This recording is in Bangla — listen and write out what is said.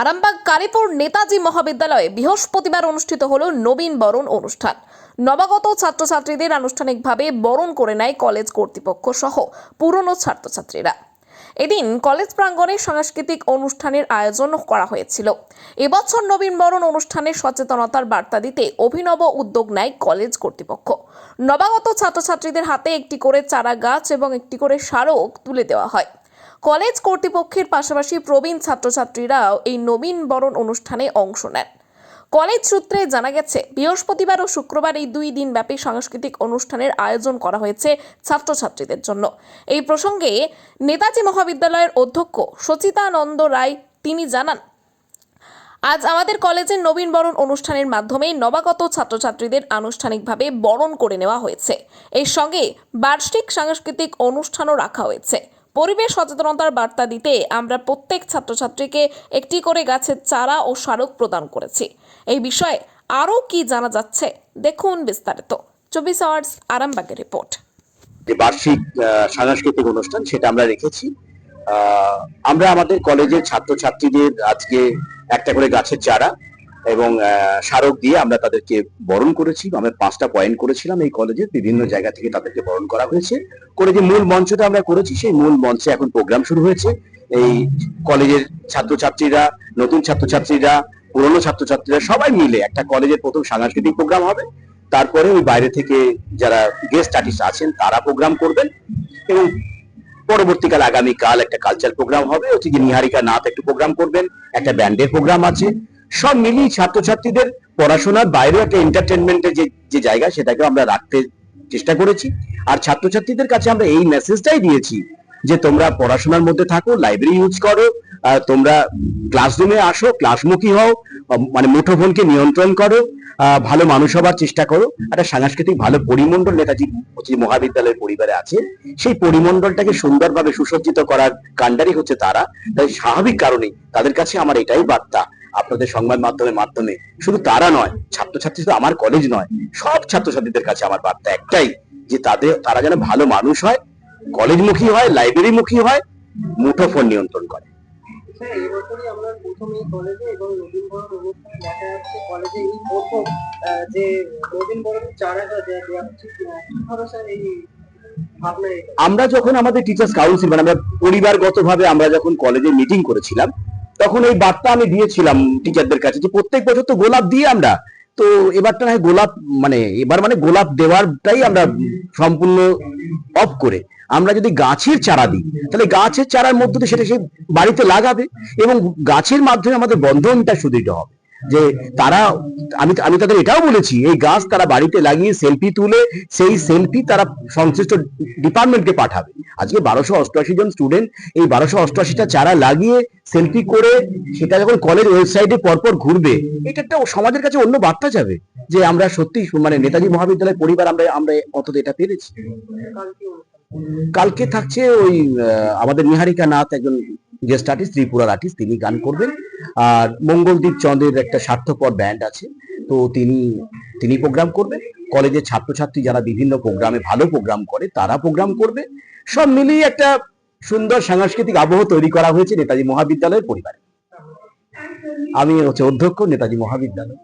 আরামবাগ কালীপুর নেতাজি মহাবিদ্যালয়ে বৃহস্পতিবার অনুষ্ঠিত হল নবীন বরণ অনুষ্ঠান। নবাগত ছাত্রছাত্রীদের আনুষ্ঠানিকভাবে বরণ করে নেয় কলেজ কর্তৃপক্ষ সহ পুরনো ছাত্রছাত্রীরা। এদিন কলেজ প্রাঙ্গণে সাংস্কৃতিক অনুষ্ঠানের আয়োজন করা হয়েছিল। এবছর নবীন বরণ অনুষ্ঠানে সচেতনতার বার্তা দিতে অভিনব উদ্যোগ নেয় কলেজ কর্তৃপক্ষ। নবাগত ছাত্রছাত্রীদের হাতে একটি করে চারা গাছ এবং একটি করে স্মারক তুলে দেওয়া হয়। কলেজ কর্তৃপক্ষের পাশাপাশি প্রবীণ ছাত্রছাত্রীরাও এই নবীন বরণ অনুষ্ঠানে অংশ নেন। কলেজ সূত্রে জানা গেছে, বৃহস্পতিবার ও শুক্রবার এই দুই দিন ব্যাপী সাংস্কৃতিক অনুষ্ঠানের আয়োজন করা হয়েছে ছাত্রছাত্রীদের জন্য। এই প্রসঙ্গে নেতাজি মহাবিদ্যালয়ের অধ্যক্ষ সচিতানন্দ রায় তিনি জানান, আজ আমাদের কলেজের নবীন বরণ অনুষ্ঠানের মাধ্যমে নবাগত ছাত্রছাত্রীদের আনুষ্ঠানিকভাবে বরণ করে নেওয়া হয়েছে। এর সঙ্গে বার্ষিক সাংস্কৃতিক অনুষ্ঠানও রাখা হয়েছে। পরিবেশ সচেতনতার বার্তা দিতে আমরা প্রত্যেক ছাত্রছাত্রীকে একটি করে গাছের চারা ও স্মারক প্রদান করেছি। এই বিষয়ে আরও কি জানা যাচ্ছে, দেখুন বিস্তারিত। চব্বিশ আওয়ার্স আরামবাগের রিপোর্ট। বার্ষিক সাংস্কৃতিক অনুষ্ঠান সেটা আমরা রেখেছি। আমরা আমাদের কলেজের ছাত্রছাত্রীদের আজকে একটা করে গাছের চারা এবং স্মারক দিয়ে আমরা তাদেরকে বরণ করেছি। আমরা পাঁচটা পয়েন্ট করেছিলাম এই কলেজে বিভিন্ন জায়গা থেকে তাদেরকে বরণ করা হয়েছে। করে যে মূল মঞ্চটা আমরা করেছি, সেই মূল মঞ্চে এখন প্রোগ্রাম শুরু হয়েছে। এই কলেজের ছাত্রছাত্রীরা, নতুন ছাত্রছাত্রীরা, পুরনো ছাত্রছাত্রীরা সবাই মিলে একটা কলেজের প্রথম সাংস্কৃতিক প্রোগ্রাম হবে। তারপরে ওই বাইরে থেকে যারা গেস্ট আর্টিস্ট আছেন, তারা প্রোগ্রাম করবেন। এবং পরবর্তীকালে আগামীকাল একটা কালচার প্রোগ্রাম হবে। হচ্ছে কি নিহারিকা নাথ একটু প্রোগ্রাম করবেন। একটা ব্যান্ডের প্রোগ্রাম আছে। সব মিলিয়ে ছাত্রছাত্রীদের পড়াশোনার বাইরেও একটা এন্টারটেনমেন্টের যে জায়গা সেটাকে আমরা রাখতে চেষ্টা করেছি। আর ছাত্রছাত্রীদের কাছে আমরা এই মেসেজটাই দিয়েছি যে তোমরা পড়াশোনার মধ্যে থাকো লাইব্রেরি ইউজ করো তোমরা ক্লাসরুমে আসো ক্লাসমুখী হও মানে মুঠোফোনকে নিয়ন্ত্রণ করো ভালো মানুষ হবার চেষ্টা করো। একটা সাংস্কৃতিক ভালো পরিমণ্ডল নেতাজি মহাবিদ্যালয়ের পরিবারে আছে সেই পরিমণ্ডলটাকে সুন্দরভাবে সুসজ্জিত করার কাণ্ডারি হচ্ছে তারা। তাই স্বাভাবিক কারণেই তাদের কাছে আমার এটাই বার্তা। আপনাদের সংবাদ মাধ্যমের মাধ্যমে। শুধু তারা নয় ছাত্রছাত্রী শুধু আমার কলেজ নয় সব ছাত্রছাত্রীদের কাছে আমার বার্তা একটাই যে তাদের তারা যেন ভালো মানুষ হয় কলেজমুখী হয় লাইব্রেরিমুখী হয় মুঠোফোন নিয়ন্ত্রণ করে। আমরা প্রথম কলেজে এবং নবীন বরণ অনুষ্ঠানে দেখা যাচ্ছে কলেজে এই প্রথম যে নবীন বরণ চারাটা দেওয়া দেওয়া হচ্ছে কীভাবে স্যার এই আমরা যখন আমাদের টিচার্স কাউন্সিল মানে আমরা পরিবারগত ভাবে আমরা যখন কলেজে মিটিং করেছিলাম তখন এই বার্তা আমি দিয়েছিলাম টিচারদের কাছে যে প্রত্যেক বছর তো গোলাপ দিয়ে আমরা। তো এবারটা না গোলাপ মানে এবার মানে গোলাপ দেওয়ারটাই আমরা সম্পূর্ণ অফ করে। আমরা যদি গাছের চারা দিই, তাহলে গাছের চারার মধ্যে সেটা সে বাড়িতে লাগাবে এবং গাছের মাধ্যমে আমাদের বন্ধনটা সুদৃঢ় হবে। যে তারা, আমি আমি তাদের এটাও বলেছি, এই গাছ তারা বাড়িতে লাগিয়ে সেলফি তুলে, সেই সেলফি তারা সংশ্লিষ্ট ডিপার্টমেন্টকে পাঠাবে। আজকে বারোশো অষ্টআশি জন স্টুডেন্ট এই বারোশো অষ্টআশিটা চারা লাগিয়ে সেলফি করে, সেটা যখন কলেজ ওয়েবসাইটে পরপর ঘুরবে, এটা একটা সমাজের কাছে অন্য বার্তা যাবে, যে আমরা সত্যি মানে নেতাজি মহাবিদ্যালয়ের পরিবার, আমরা আমরা অন্তত এটা পেরেছি। কালকে থাকছে ওই আমাদের নিহারিকা নাথ একজন গেস্ট আর্টিস্ট ত্রিপুরার আর্টিস্ট তিনি গান করবেন। আর মঙ্গলদীপ চন্দ্রের একটা স্বার্থপর ব্যান্ড আছে। তো তিনি তিনি প্রোগ্রাম করবেন। কলেজের ছাত্রছাত্রী যারা বিভিন্ন প্রোগ্রামে ভালো প্রোগ্রাম করে, তারা প্রোগ্রাম করবে। সব মিলিয়ে একটা সুন্দর সাংস্কৃতিক আবহ তৈরি করা হয়েছে নেতাজি মহাবিদ্যালয়ের পরিবারে। আমি হচ্ছে অধ্যক্ষ, নেতাজি মহাবিদ্যালয়।